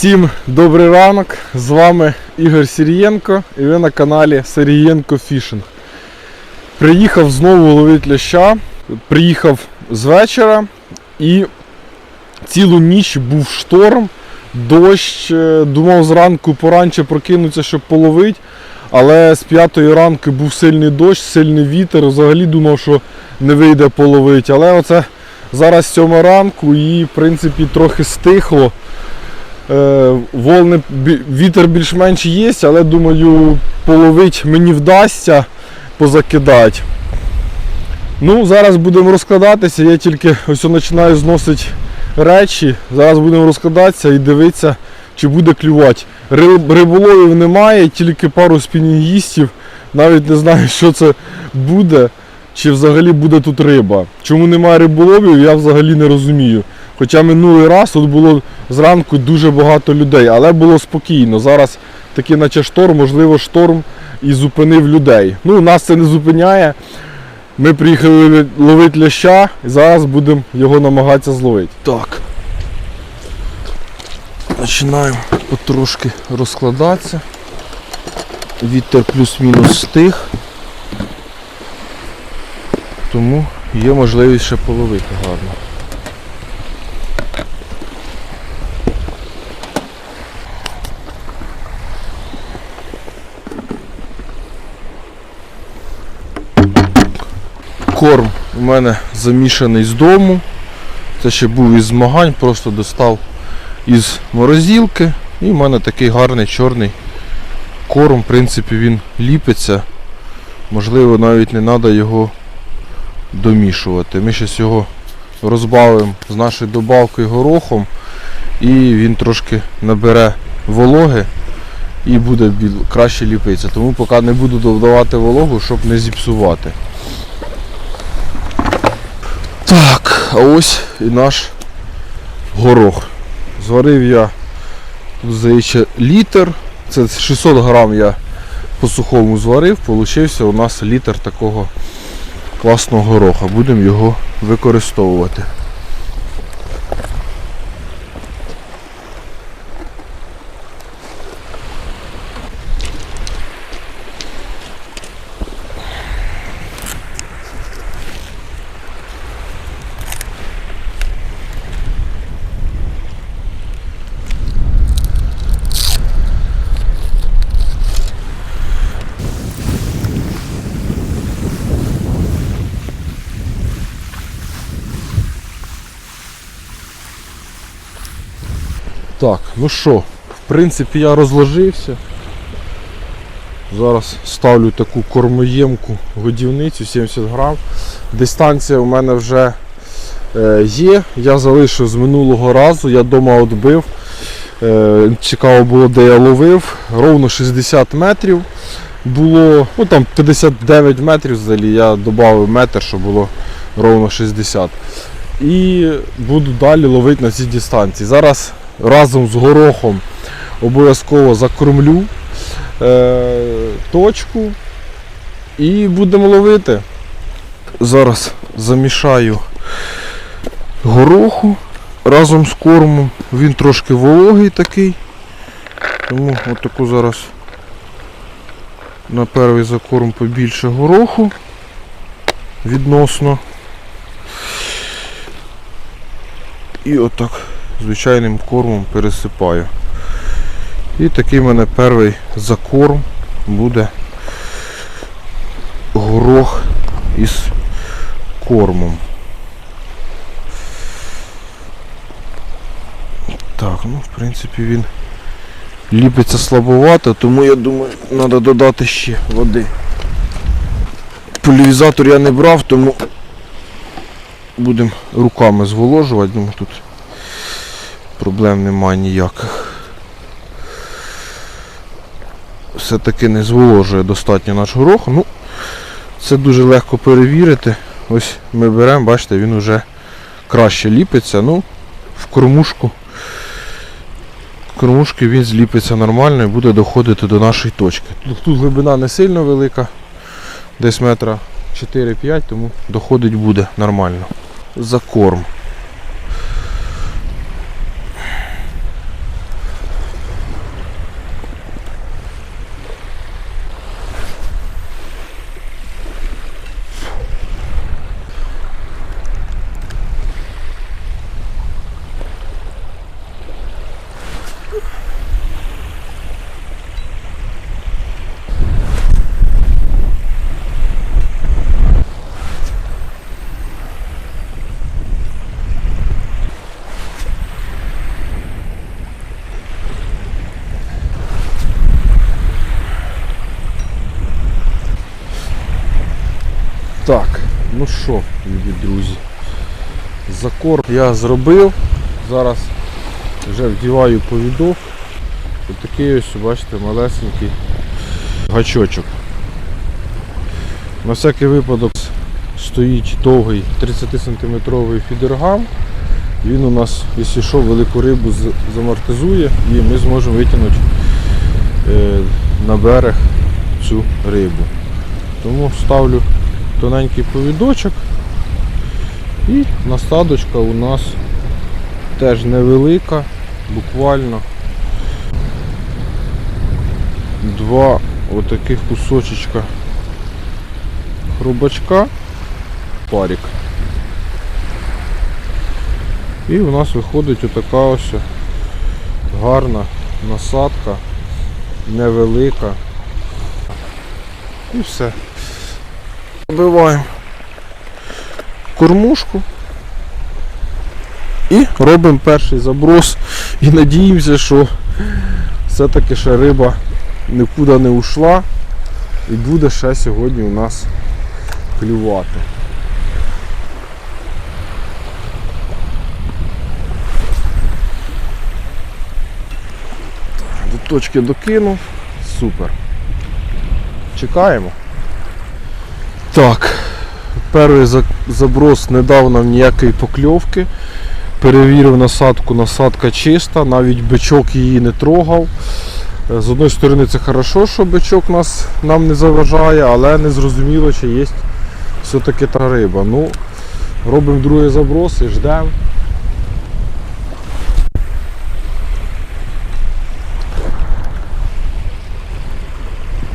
Всім добрий ранок! З вами Ігор Сірієнко і ви на каналі Сирієнко Фішинг. Приїхав знову ловити ляща. Приїхав з вечора і цілу ніч був шторм, дощ. Е, Думав зранку поранче прокинутися, щоб половити. Але з п'ятої ранку був сильний дощ, сильний вітер. Взагалі думав, що не вийде половити. Але оце зараз сьома ранку і в принципі трохи стихло. Е, волни, вітер більш-менш є, але думаю, половить мені вдасться позакидати. Ну, зараз будемо розкладатися, я тільки ось починаю зносити речі. Зараз будемо розкладатися і дивитися, чи буде клювати. Риб- Риболовів немає, тільки пару спінінгістів. Навіть не знаю, що це буде, чи взагалі буде тут риба. Чому немає риболовів, я взагалі не розумію. Хоча минулий раз тут було зранку дуже багато людей, але було спокійно. Зараз такий наче шторм, можливо, шторм і зупинив людей. Ну, нас це не зупиняє. Ми приїхали ловити ляща і зараз будемо його намагатися зловити. Так. Починаємо потрошки розкладатися. Вітер плюс-мінус стих. Тому є можливість ще половити гарно. Корм у мене замішаний з дому. Це ще був із змагань, просто достав із морозилки. І в мене такий гарний чорний корм, в принципі, він ліпиться. Можливо, навіть не треба його домішувати. Ми зараз його розбавимо з нашою добавкою горохом і він трошки набере вологи і буде краще ліпитися. Тому поки не буду додавати вологу, щоб не зіпсувати. А ось і наш горох. Зварив я тут, здається, літр. Це 600 грам я по сухому зварив, получився у нас літр такого класного гороха. Будемо його використовувати. Так, ну що, в принципі я розложився. Зараз ставлю таку кормоємку годівницю 70 грам. Дистанція у мене вже е, є. Я залишив з минулого разу, я вдома відбив. Е, цікаво було, де я ловив. Ровно 60 метрів було, ну там 59 метрів взагалі, я додав метр, щоб було ровно 60. І буду далі ловити на цій дистанції. Зараз разом з горохом обов'язково закормлю е, точку і будемо ловити. Зараз замішаю гороху разом з кормом. Він трошки вологий такий. Тому отаку зараз на перший закорм побільше гороху відносно. І отак звичайним кормом пересипаю. І такий в мене перший закорм буде горох із кормом. Так, ну в принципі він ліпиться слабовато, тому я думаю, треба додати ще води. Поляризатор я не брав, тому будемо руками зволожувати, думаю, тут проблем немає ніяких. Все-таки не зволожує достатньо наш горох. Ну, це дуже легко перевірити. Ось ми беремо, бачите, він вже краще ліпиться. Ну, в кормушку. Кормушки він зліпиться нормально і буде доходити до нашої точки. Тут, тут глибина не сильно велика, десь метра 4-5, тому доходить буде нормально. За корм. Так, ну що, любі друзі, закор я зробив. Зараз вже вдіваю повідок. Ось такий ось, бачите, малесенький гачочок. На всякий випадок стоїть довгий 30-сантиметровий фідергам. Він у нас, якщо що, велику рибу замортизує і ми зможемо витягнути е, на берег цю рибу. Тому ставлю тоненький повідочок і насадочка у нас теж невелика, буквально два отаких кусочечка хрубачка, парік. І у нас виходить отака ось гарна насадка, невелика. І все. Забиваємо кормушку і робимо перший заброс і надіємося, що все-таки ще риба нікуди не ушла і буде ще сьогодні у нас клювати. До точки докинув. Супер. Чекаємо. Так, перший заброс не дав нам ніякої покльовки. Перевірив насадку, насадка чиста, навіть бичок її не трогав. Е, З одної сторони це хорошо, що бичок нас, нам не заважає, але не зрозуміло, чи є все-таки та риба. Ну, робимо другий заброс і ждемо.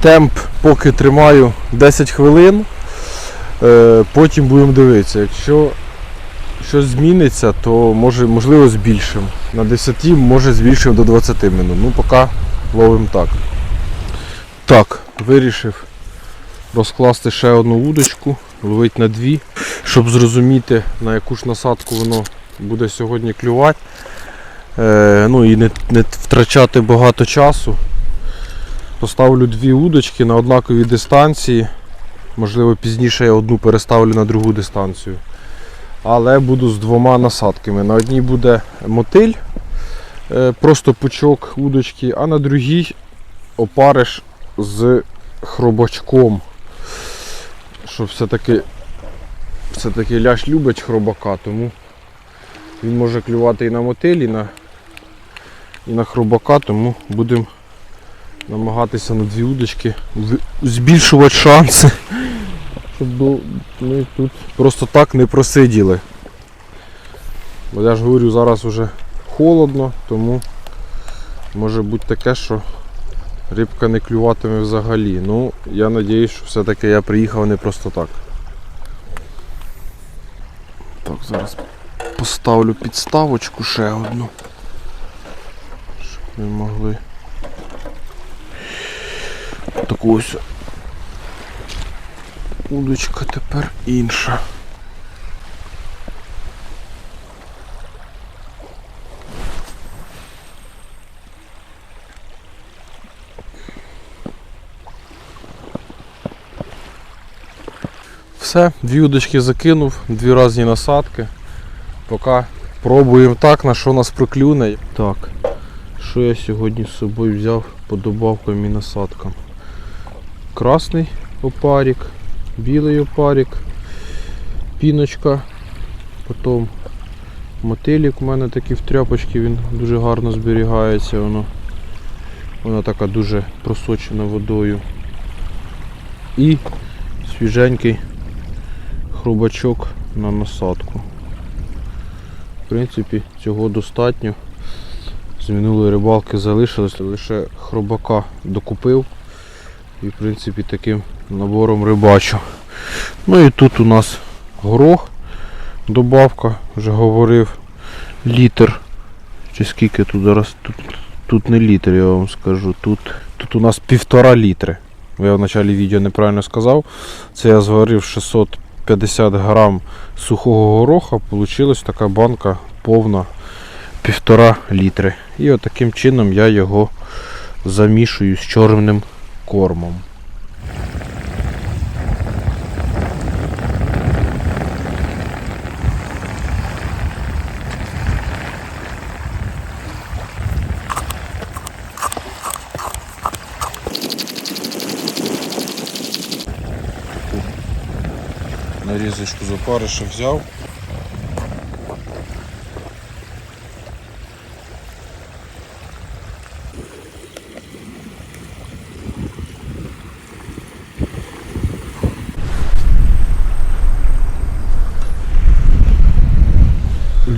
Темп поки тримаю 10 хвилин, потім будемо дивитися. Якщо щось зміниться, то може, можливо збільшимо. На 10 може збільшимо до 20 минут. Ну поки ловимо так. Так, вирішив розкласти ще одну удочку, ловити на дві, щоб зрозуміти на яку ж насадку воно буде сьогодні клювати. Е, ну і не, не втрачати багато часу. Поставлю дві удочки на однаковій дистанції. Можливо, пізніше я одну переставлю на другу дистанцію. Але буду з двома насадками. На одній буде мотиль, е, просто пучок удочки, а на другій опариш з хробачком. Що все-таки все-таки ляш любить хробака, тому він може клювати і на мотиль, і на, і на хробака, тому будемо намагатися на дві удочки збільшувати шанси, щоб ми тут просто так не просиділи. Бо я ж говорю, зараз вже холодно, тому може бути таке, що рибка не клюватиме взагалі. Ну, я сподіваюся, що все-таки я приїхав не просто так. Так, зараз поставлю підставочку ще одну. Щоб ми могли таку ось удочка тепер інша. Все, дві удочки закинув, дві різні насадки. Поки пробуємо так, на що нас проклюне. Так, що я сьогодні з собою взяв по добавкам і насадкам. Красний опарик, білий опарик, піночка, потім мотилік у мене такий в тряпочці, він дуже гарно зберігається. Воно. Вона така дуже просочена водою. І свіженький хрубачок на насадку. В принципі, цього достатньо. З минулої рибалки залишилось, лише хробака докупив. І в принципі таким набором рибачу. Ну і тут у нас горох, добавка, вже говорив, літр. Чи скільки тут зараз? Тут, тут не літр, я вам скажу. Тут, тут у нас півтора літри. Я в початку відео неправильно сказав. Це я зварив 650 грам сухого гороха. Получилась така банка повна півтора літри. І от таким чином я його замішую з чорним кормом. Нарізочку з опариша взяв.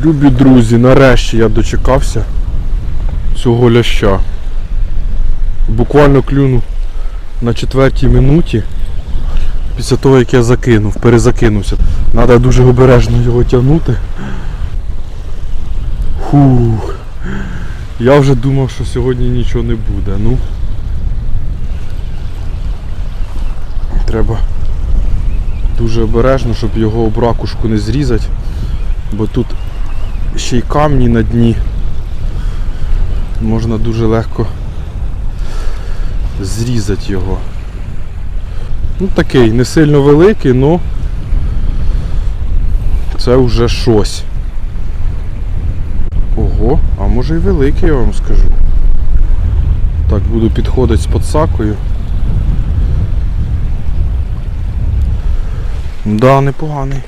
Любі друзі, нарешті я дочекався цього ляща. Буквально клюнув на четвертій минуті після того як я закинув, перезакинувся. Треба дуже обережно його тягнути. Фух. Я вже думав, що сьогодні нічого не буде. Ну треба дуже обережно, щоб його об ракушку не зрізати, бо тут ще й камні на дні. Можна дуже легко зрізати його. Ну такий, не сильно великий, але це вже щось. Ого, а може і великий, я вам скажу. Так, буду підходити з подсакою. Да, непоганий.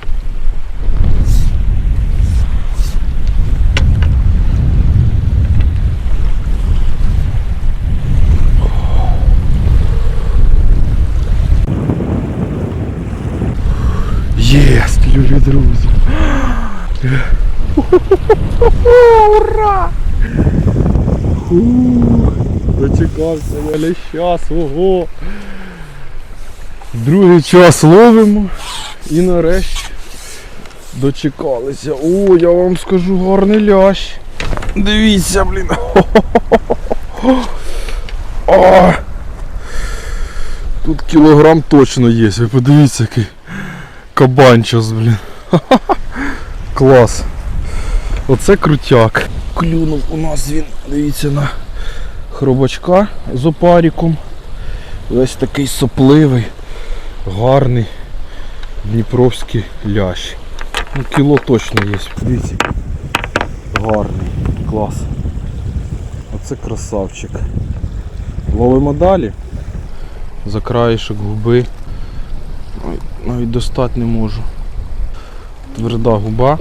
Єсть, любі друзі. Ура! Дочекався я ляща свого. Другий час ловимо і нарешті дочекалися. О, я вам скажу гарний лящ. Дивіться, блін. О! Тут кілограм точно є, ви подивіться який кабанчос, блін. Клас. Оце крутяк. Клюнув у нас він, дивіться, на хробачка з опаріком. Весь такий сопливий, гарний дніпровський лящ. Ну, кіло точно є. Дивіться. Гарний, клас. Оце красавчик. Ловимо далі. За краєшок губи. Навіть достати не можу. Тверда губа.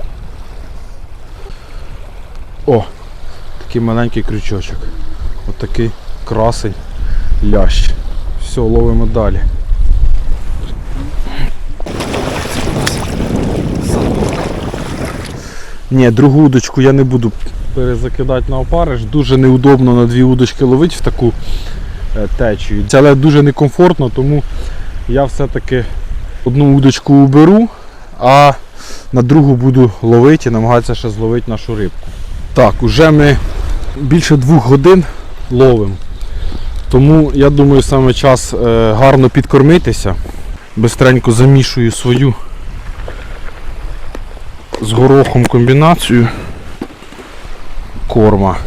О! Такий маленький крючочок. Отакий красий лящ. Все, ловимо далі. Ні, другу удочку я не буду перезакидати на опариш. Дуже неудобно на дві удочки ловити в таку е, течію. Але дуже некомфортно, тому я все-таки одну удочку уберу, а на другу буду ловити і намагатися ще зловити нашу рибку. Так, уже ми більше двох годин ловимо. Тому я думаю саме час е, гарно підкормитися. Бистренько замішую свою з горохом комбінацію корма.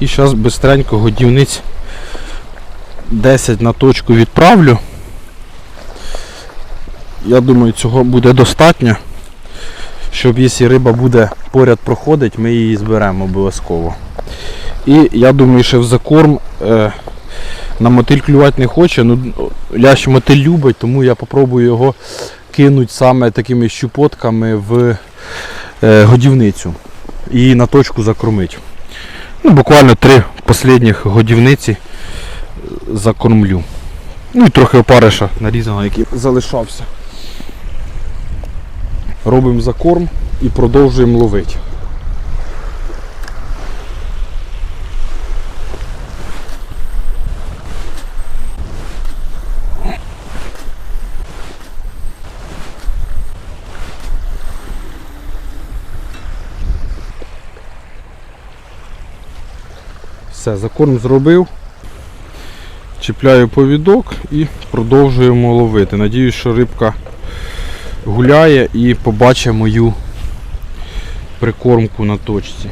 І зараз бистренько годівниць 10 на точку відправлю. Я думаю, цього буде достатньо, щоб якщо риба буде поряд проходить, ми її зберемо обов'язково. І я думаю, що в закорм е, на мотиль клювати не хоче. Ну, лящ мотиль любить, тому я попробую його кинути саме такими щупотками в е, годівницю і на точку закормити. Ну, буквально три останніх годівниці закормлю. Ну і трохи опариша нарізаного, який залишався. Робимо закорм і продовжуємо ловити. Все, закорм зробив. Чіпляю повідок і продовжуємо ловити. Надіюсь, що рибка гуляє і побачить мою прикормку на точці.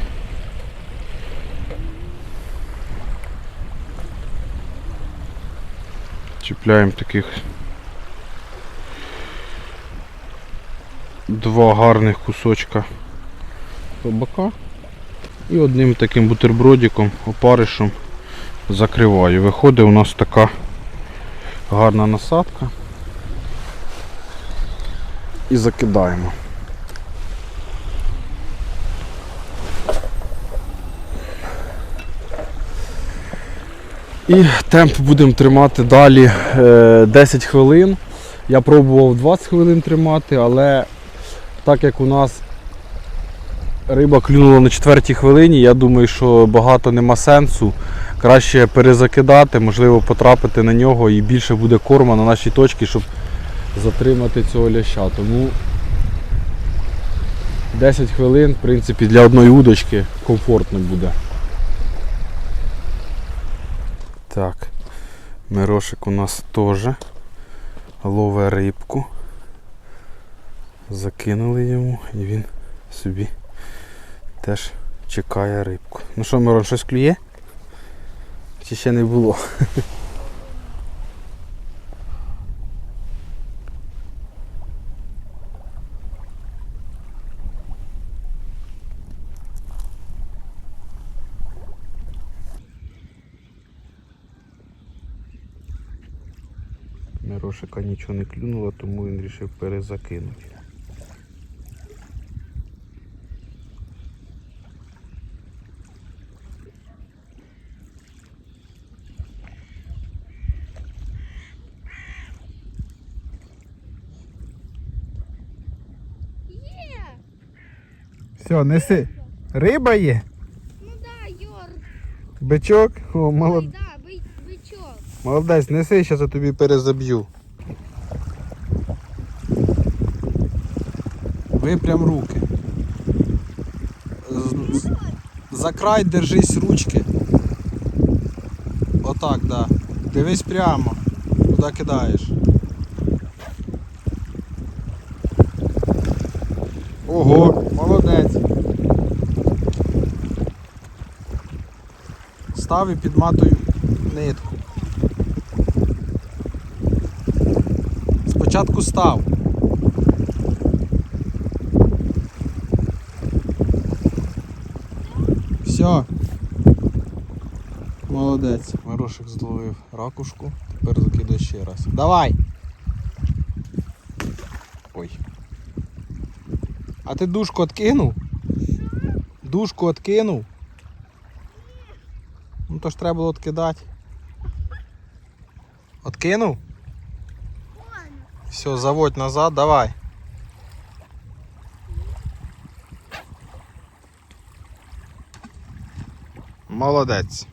Чіпляємо таких два гарних кусочка табака і одним таким бутербродиком, опаришем закриваю. Виходить у нас така гарна насадка. І закидаємо. І темп будемо тримати далі е, 10 хвилин. Я пробував 20 хвилин тримати, але так як у нас риба клюнула на четвертій хвилині, я думаю, що багато нема сенсу. Краще перезакидати, можливо, потрапити на нього і більше буде корма на нашій точці, щоб затримати цього ляща. Тому 10 хвилин, в принципі, для одної удочки комфортно буде. Так, мирошик у нас теж ловить рибку. Закинули йому і він собі теж чекає рибку. Ну що, Мирон, щось клює? Чи ще не було? Мирошика нічого не клюнуло, тому він вирішив перезакинути. Є! Все, неси. Риба є? Ну да, Йор. Бичок? О, молод... Ой, да, би- бичок. Молодець, неси, зараз я тобі перезаб'ю. Випрям руки. За край держись ручки. Отак, да. Дивись прямо. Куди кидаєш. Ого, молодець. Став і підматую нитку. Став. Все. Молодець. Мирошик зловив ракушку, тепер закидає ще раз. Давай! Ой. А ти дужку откинув? Дужку откинув? Ну то ж треба було откидати. Откинув? Все, заводь назад, давай. Молодець.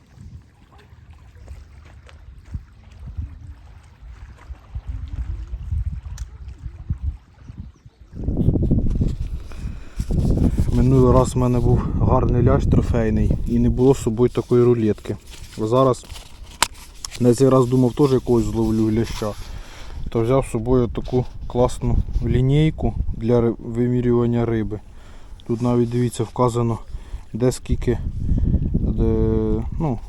Минулий раз в мене був гарний ляж трофейний і не було з собою такої рулетки. Зараз на цей раз думав теж якогось зловлю ляща. То взяв з собою таку класну лінійку для вимірювання риби. Тут навіть дивіться вказано де скільки де, ну,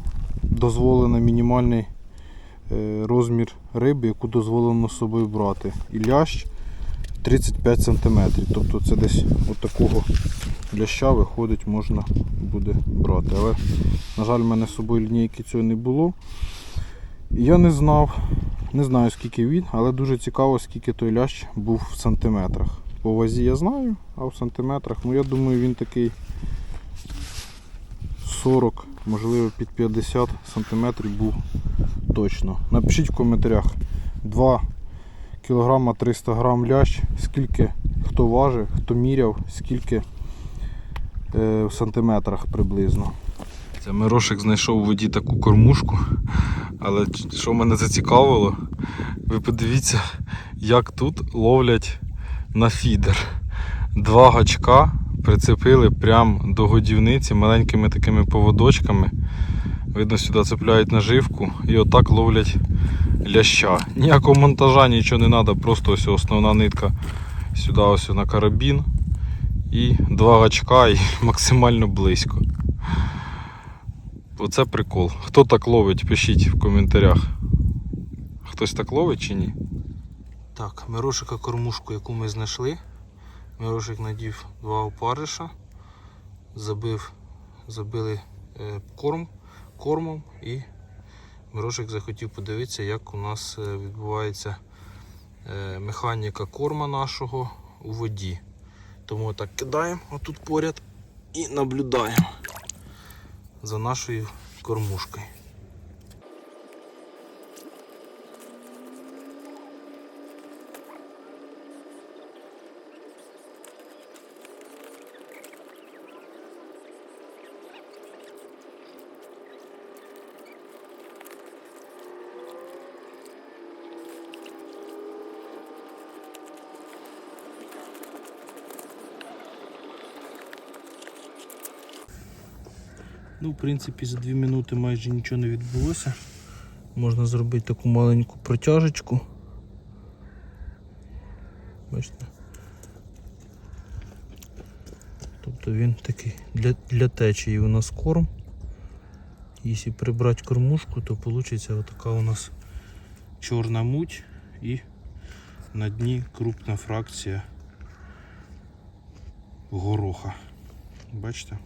дозволено мінімальний е, розмір риби, яку дозволено з собою брати. І лящ 35 см. Тобто це десь от такого ляща виходить, можна буде брати. Але, на жаль, в мене з собою лінійки цього не було. Я не знав, не знаю скільки він, але дуже цікаво, скільки той лящ був в сантиметрах. По вазі я знаю, а в сантиметрах, ну я думаю, він такий 40, можливо під 50 сантиметрів був точно. Напишіть в коментарях 2 кг 300 грам лящ, скільки хто важив, хто міряв, скільки е, в сантиметрах приблизно. Це Мирошик знайшов у воді таку кормушку, але що мене зацікавило, ви подивіться, як тут ловлять на фідер. Два гачка прицепили прямо до годівниці маленькими такими поводочками. Видно, сюди цепляють наживку і отак ловлять ляща. Ніякого монтажа, нічого не треба, просто ось основна нитка сюди ось на карабін. І два гачка і максимально близько. Оце прикол. Хто так ловить, пишіть в коментарях. Хтось так ловить чи ні? Так, Мирошика кормушку, яку ми знайшли. Мирошик надів два опариша, забив, забили е, корм, кормом і Мирошик захотів подивитися, як у нас е, відбувається е, механіка корма нашого у воді. Тому так кидаємо отут поряд і наблюдаємо за нашою кормушкою. Ну, в принципі, за 2 минути майже нічого не відбулося. Можна зробити таку маленьку протяжечку. Бачите? Тобто він такий для, для течії у нас корм. Якщо прибрати кормушку, то вийде отака у нас чорна муть і на дні крупна фракція гороха. Бачите?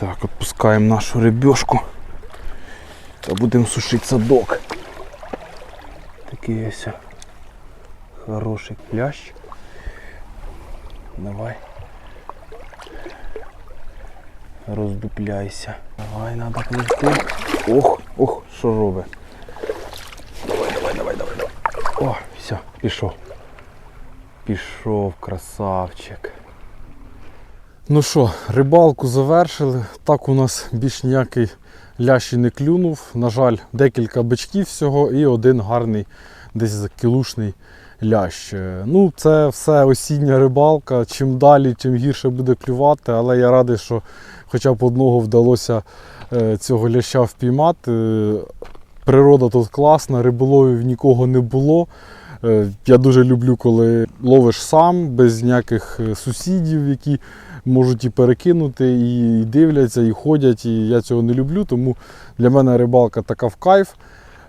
Так, отпускаємо нашу рибешку та будемо сушити садок. Такий ось хороший плящ. Давай. Роздупляйся. Давай, надо пливти. Ох, ох, що робить. Давай, давай, давай, давай, давай. О, все, пішов. Пішов, красавчик. Ну що, рибалку завершили. Так у нас більш ніякий лящ не клюнув. На жаль, декілька бичків всього і один гарний десь закілушний лящ. Е, Ну, це все осіння рибалка. Чим далі, тим гірше буде клювати, але я радий, що хоча б одного вдалося е, цього ляща впіймати. Е, Природа тут класна, риболовів нікого не було. Я дуже люблю, коли ловиш сам, без ніяких сусідів, які можуть і перекинути, і дивляться, і ходять. І я цього не люблю, тому для мене рибалка така в кайф.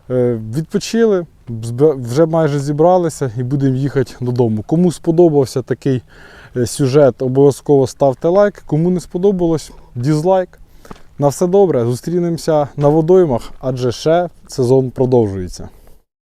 Е, Відпочили, вже майже зібралися і будемо їхати додому. Кому сподобався такий е, сюжет, обов'язково ставте лайк. Кому не сподобалось, дізлайк. На все добре, зустрінемося на водоймах, адже ще сезон продовжується.